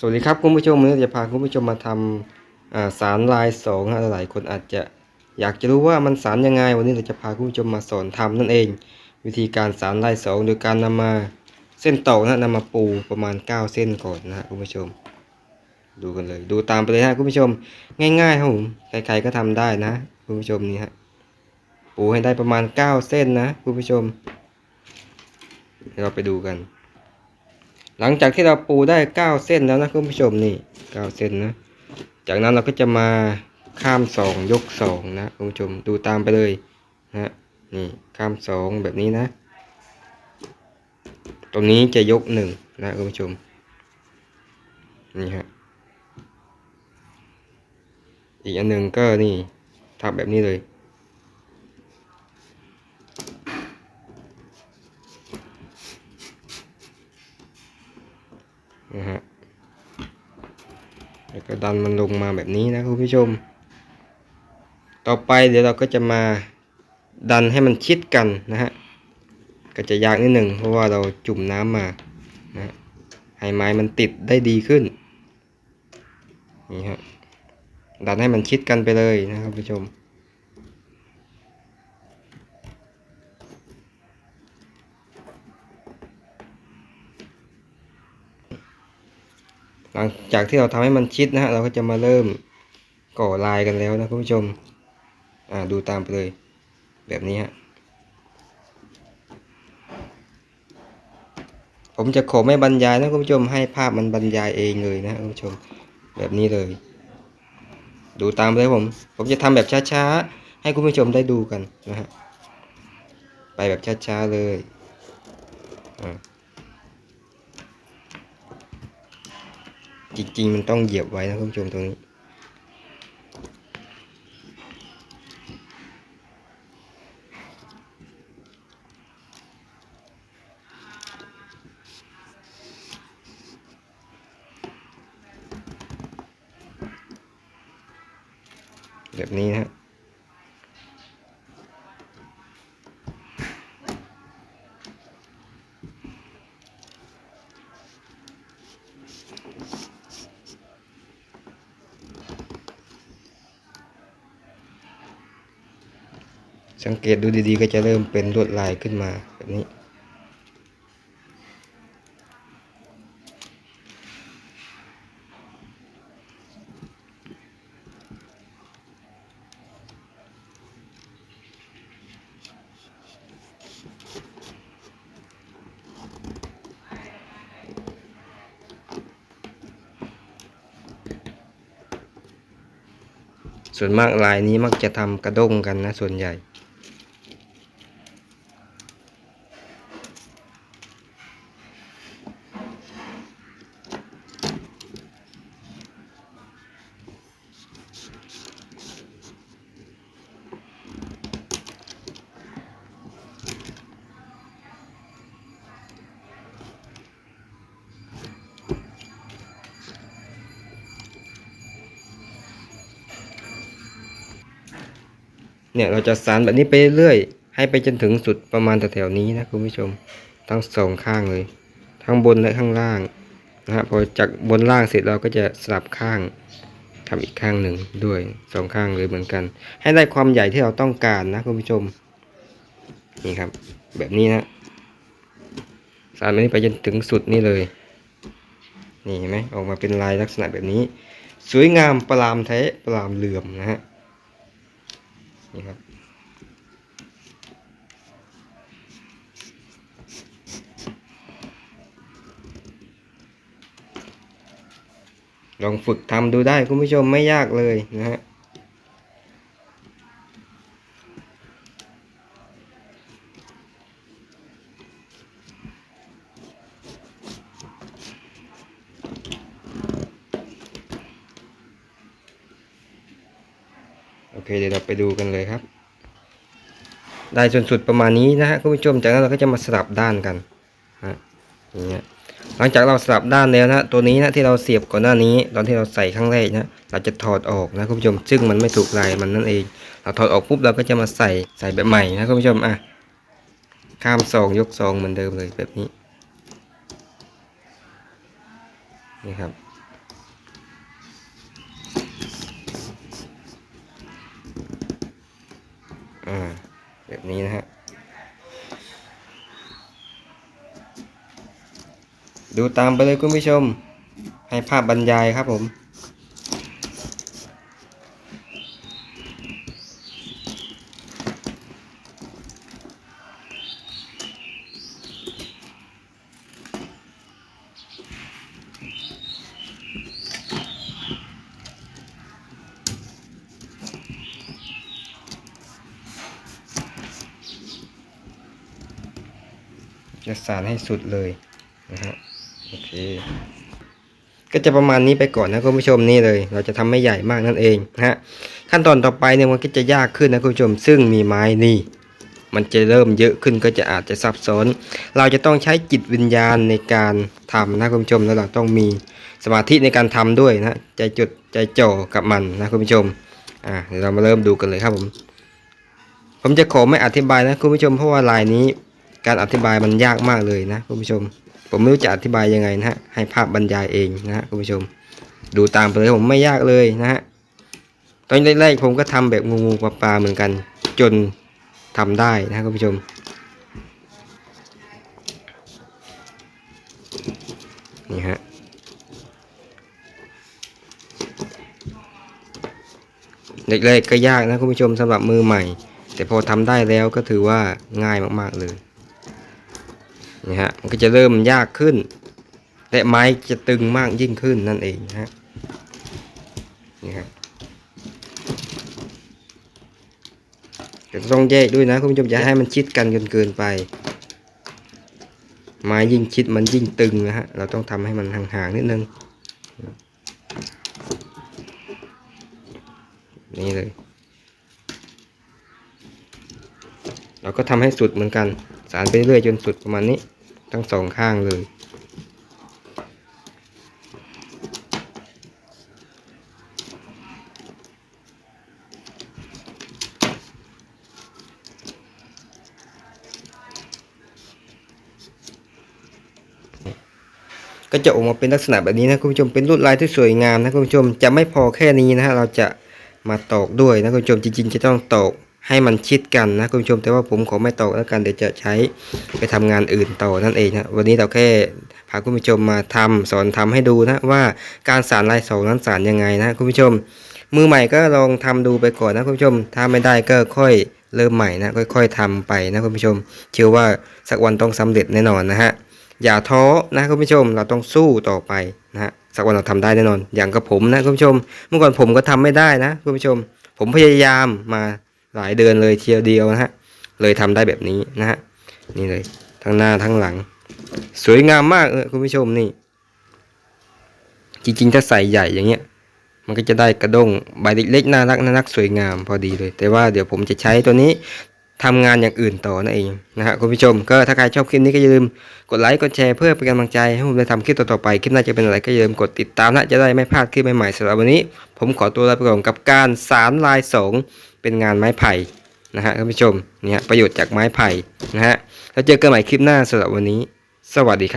สวัสดีครับคุณผู้ชมวันนี้จะพาคุณผู้ชมมาทำสารลายสองนะหลายคนอาจจะอยากจะรู้ว่ามันสารยังไง วันนี้เราจะพาคุณผู้ชมมาสอนทำนั่นเอง วิธีการสารลายสองโดยการนำมาเส้นตอกนะนำมาปูประมาณ 9 เส้นก่อนนะฮะคุณผู้ชม ดูกันเลย ดูตามไปเลยฮะคุณผู้ชม ง่ายๆครับผมใครๆก็ทำได้นะ คุณผู้ชมนี่ฮะปูให้ได้ประมาณ 9 เส้นนะคุณผู้ชม เราไปดูกัน หลังจากที่เราปูได้9เส้นแล้วนะคุณผู้ชมนี่9เส้นนะ จากนั้นเราก็จะมาข้าม2ยก2นะคุณผู้ชมดูตามไปเลยนะนี่ข้าม2แบบนี้นะ ตรงนี้จะยก1นะคุณผู้ชมนี่ฮะอีกอันหนึ่งก็นี่ทับแบบนี้เลย นะฮะแล้วก็ดันมันลงมาแบบนี้นะคุณผู้ชม ต่อไปเดี๋ยวเราก็จะมาดันให้มันชิดกันนะฮะก็จะยากนิดหนึ่งเพราะว่าเราจุ่มน้ำมานะฮะให้ไม้มันติดได้ดีขึ้นนี่ฮะดันให้มันชิดกันไปเลยนะครับผู้ชม ลังจากที่เราทำให้มันชิดนะฮะเราก็จะมาเริ่มก่อลายกันแล้วนะคุณผู้ชมอ่าดูตามไปเลย แบบนี้ฮะผมจะขอไม่บรรยายนะคุณผู้ชมให้ภาพมันบรรยายเองเลยนะคุณผู้ชมแบบนี้เลย ดูตามเลยผม ผมจะทำแบบช้าๆให้คุณผู้ชมได้ดูกันนะฮะไปแบบช้าๆเลยอ่า จริง ๆ มันต้องเหยียบไว้นะคุณผู้ชมตรงนี้แบบนี้นะ สังเกตดูดีๆ ก็จะเริ่มเป็นลวดลายขึ้นมาแบบนี้ ส่วนมากลายนี้มักจะทำกระด้งกันนะส่วนใหญ่ เนี่ยเราจะสานแบบนี้ไปเรื่อยให้ไปจนถึงสุดประมาณแถวๆนี้นะคุณผู้ชมทั้งสองข้างเลย ทั้งบนและข้างล่างนะฮะพอจากบนล่างเสร็จเราก็จะสลับข้างทำอีกข้างหนึ่งด้วยสองข้างเลยเหมือนกัน ให้ได้ความใหญ่ที่เราต้องการนะคุณผู้ชม นี่ครับ แบบนี้นะสานแบบนี้ไปจนถึงสุดนี่เลย นี่เห็นไหมออกมาเป็นลายลักษณะแบบนี้ สวยงามประหลามแท้ประหลามเหลื่อมนะฮะ นี่ครับลองฝึกทำดูได้คุณผู้ชมไม่ยากเลยนะฮะ อเคเดี๋ยวเราไปดูกันเลยครับ ได้จนสุดประมาณนี้นะฮะคุณผู้ชมจากนั้นเราก็จะมาสลับด้านกันฮะอย่างเงี้ยหลังจากเราสลับด้านแล้วนะตัวนี้นะที่เราเสียบก่อนหน้านี้ ตอนที่เราใส่ครั้งแรกนะเราจะถอดออกนะคุณผู้ชม ซึ่งมันไม่ถูกลายมันนั่นเอง เราถอดออกปุ๊บเราก็จะมาใส่ใส่แบบใหม่นะคุณผู้ชมอะข้ามซองยกซองเหมือนเดิมเลยแบบนี้นี่ครับ อ่า แบบนี้นะฮะ ดูตามไปเลยคุณผู้ชม ให้ภาพบรรยายครับผม จะสานให้สุดเลยนะฮะโอเคก็จะประมาณนี้ไปก่อนนะคุณผู้ชมนี่เลย เราจะทำไม่ใหญ่มากนั่นเองนะฮะขั้นตอนต่อไปเนี่ยมันก็จะยากขึ้นนะคุณผู้ชม ซึ่งมีไม้นี่ มันจะเริ่มเยอะขึ้นก็จะอาจจะซับซ้อน เราจะต้องใช้จิตวิญญาณในการทำนะคุณผู้ชมแล้วเราต้องมีสมาธิในการทำด้วยนะใจจดใจจ่อกับมันนะคุณผู้ชมอ่าเดี๋ยวเรามาเริ่มดูกันเลยครับผม ผมจะขอไม่อธิบายนะคุณผู้ชมเพราะว่าลายนี้ การอธิบายมันยากมากเลยนะคุณผู้ชม ผมไม่รู้จะอธิบายยังไงนะฮะให้ภาพบรรยายเองนะฮะคุณผู้ชม ดูตามไปเลยผมไม่ยากเลยนะฮะตอนแรกๆผมก็ทำแบบงูๆปลาๆเหมือนกัน จนทำได้นะคุณผู้ชม นี่ฮะแรกๆก็ยากนะคุณผู้ชมสำหรับมือใหม่ แต่พอทำได้แล้วก็ถือว่าง่ายมากๆเลย นี่ฮะมันก็จะเริ่มยากขึ้น และไม้จะตึงมากยิ่งขึ้นนั่นเองนะฮะนี่ฮะแต่ต้องแยกด้วยนะคุณผู้ชมอย่าให้มันชิดกันจนเกินไป ไม้ยิ่งชิดมันยิ่งตึงนะฮะเราต้องทำให้มันห่างๆนิดนึงนี่เลย เราก็ทำให้สุดเหมือนกัน สารไปเรื่อยจนสุดประมาณนี้ ทั้งสองข้างเลย ก็จะออกมาเป็นลักษณะแบบนี้นะคุณผู้ชมเป็นลวดลายที่สวยงามนะคุณผู้ชมจะไม่พอแค่นี้นะฮะเราจะมาตอกด้วยนะคุณผู้ชมจริงๆจะต้องตอก ให้มันชิดกันนะคุณผู้ชมแต่ว่าผมขอไม่ตอกแล้วกันเดี๋ยวจะใช้ไปทำงานอื่นต่อนั่นเองนะวันนี้เราแค่พาคุณผู้ชมมาทำสอนทำให้ดูนะว่าการสานลายสองนั้นสานยังไงนะคุณผู้ชม มือใหม่ก็ลองทำดูไปก่อนนะคุณผู้ชม ถ้าไม่ได้ก็ค่อยเริ่มใหม่นะค่อย ๆทำไปนะคุณผู้ชม เชื่อว่าสักวันต้องสำเร็จแน่นอนนะฮะอย่าท้อนะคุณผู้ชมเราต้องสู้ต่อไปนะฮะสักวันเราทำได้แน่นอน อย่างกับผมนะคุณผู้ชม เมื่อก่อนผมก็ทำไม่ได้นะคุณผู้ชม ผมพยายามมา หลายเดือนเลยเทียวเดียวนะฮะเลยทำได้แบบนี้นะฮะนี่เลยทั้งหน้าทั้งหลัง สวยงามมากเลยคุณผู้ชมนี่ จริงๆถ้าใส่ใหญ่อย่างเงี้ย มันก็จะได้กระด้งใบเล็กๆน่ารักน่ารักสวยงามพอดีเลย แต่ว่าเดี๋ยวผมจะใช้ตัวนี้ทำงานอย่างอื่นต่อนั่นเองนะฮะคุณผู้ชมก็ถ้าใครชอบคลิปนี้ก็อย่าลืมกดไลค์กดแชร์เพื่อเป็นกำลังใจให้ผมได้ทำคลิปต่อๆไปคลิปหน้าจะเป็นอะไรก็อย่าลืมกดติดตามนะจะได้ไม่พลาดคลิปใหม่ๆสำหรับวันนี้ ผมขอตัวลาไปก่อนกับการสารลายสง เป็นงานไม้ไผ่นะฮะคุณผู้ชมเนี่ยประโยชน์จากไม้ไผ่นะฮะแล้วเจอกันใหม่คลิปหน้าสำหรับวันนี้ สวัสดีครับ